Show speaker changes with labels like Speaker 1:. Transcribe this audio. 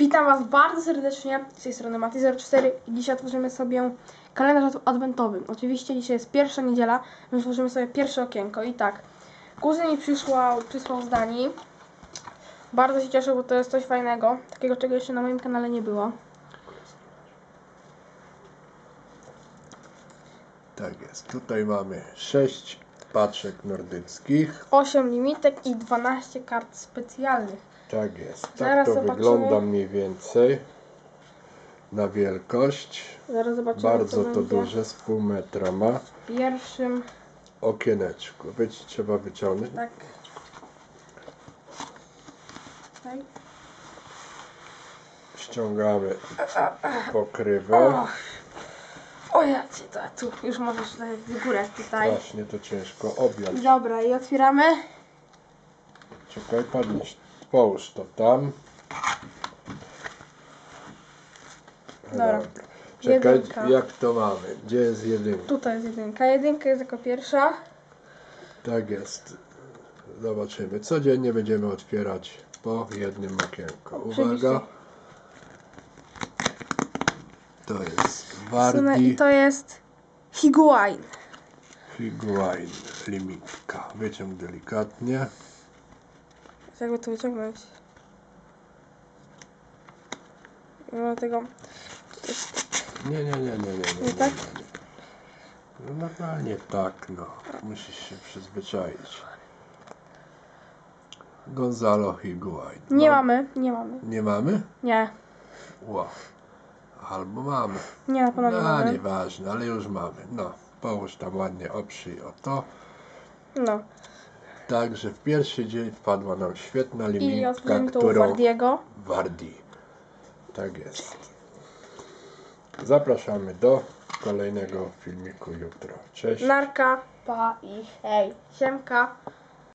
Speaker 1: Witam Was bardzo serdecznie z tej strony Mati04 i dzisiaj otworzymy sobie kalendarz ad- adwentowy. Oczywiście dzisiaj jest pierwsza niedziela, więc otworzymy sobie pierwsze okienko. I tak, kuzyn mi przysłał, przysłał z Danii. Bardzo się cieszę, bo to jest coś fajnego, takiego czego jeszcze na moim kanale nie było.
Speaker 2: Tak jest. Tutaj mamy 6 paczek nordyckich.
Speaker 1: 8 limitek i 12 kart specjalnych.
Speaker 2: Tak jest. Tak
Speaker 1: Zaraz
Speaker 2: to
Speaker 1: zobaczymy.
Speaker 2: wygląda mniej więcej na wielkość.
Speaker 1: Zaraz zobaczymy
Speaker 2: Bardzo to
Speaker 1: będzie
Speaker 2: duże, z pół metra ma.
Speaker 1: w pierwszym,
Speaker 2: Okieneczku. Być trzeba wyciągnąć.
Speaker 1: tak. Tak.
Speaker 2: Ściągamy pokrywę.
Speaker 1: O, o ja cię to, tu już możesz tutaj w górę tutaj.
Speaker 2: Strasznie to ciężko objąć.
Speaker 1: Dobra, i otwieramy.
Speaker 2: Czekaj, podnieś. Połóż to tam.
Speaker 1: Dobra.
Speaker 2: Czekaj,
Speaker 1: Jedynka.
Speaker 2: jak to mamy? Gdzie jest jedynka?
Speaker 1: Tutaj jest jedynka. Jedynka jest jako pierwsza.
Speaker 2: Tak jest. Zobaczymy. Codziennie będziemy otwierać po jednym okienku.
Speaker 1: Oczywiście.
Speaker 2: Uwaga. To jest
Speaker 1: Sunę I
Speaker 2: Wardi
Speaker 1: to jest Higuain.
Speaker 2: Higuain limitka. Wyciąg delikatnie.
Speaker 1: Jakby to wyciągnąć. No tego.
Speaker 2: Nie, nie, nie, nie, nie, nie, nie,
Speaker 1: tak?
Speaker 2: No normalnie tak, no. Musisz się przyzwyczaić. Gonzalo Higuain.
Speaker 1: Nie
Speaker 2: Ma-
Speaker 1: mamy, nie mamy.
Speaker 2: Nie mamy?
Speaker 1: Nie,
Speaker 2: Wow. Albo mamy.
Speaker 1: nie na pewno nie
Speaker 2: No,
Speaker 1: mamy.
Speaker 2: nieważne, ale już mamy. No, połóż tam ładnie, oprzyj o to.
Speaker 1: No.
Speaker 2: Także w pierwszy dzień wpadła nam świetna
Speaker 1: I
Speaker 2: limitka,
Speaker 1: tu
Speaker 2: którą...
Speaker 1: Wardiego.
Speaker 2: Wardi. Tak jest. Zapraszamy do kolejnego filmiku jutro. Cześć.
Speaker 1: Narka, pa i hej. Siemka.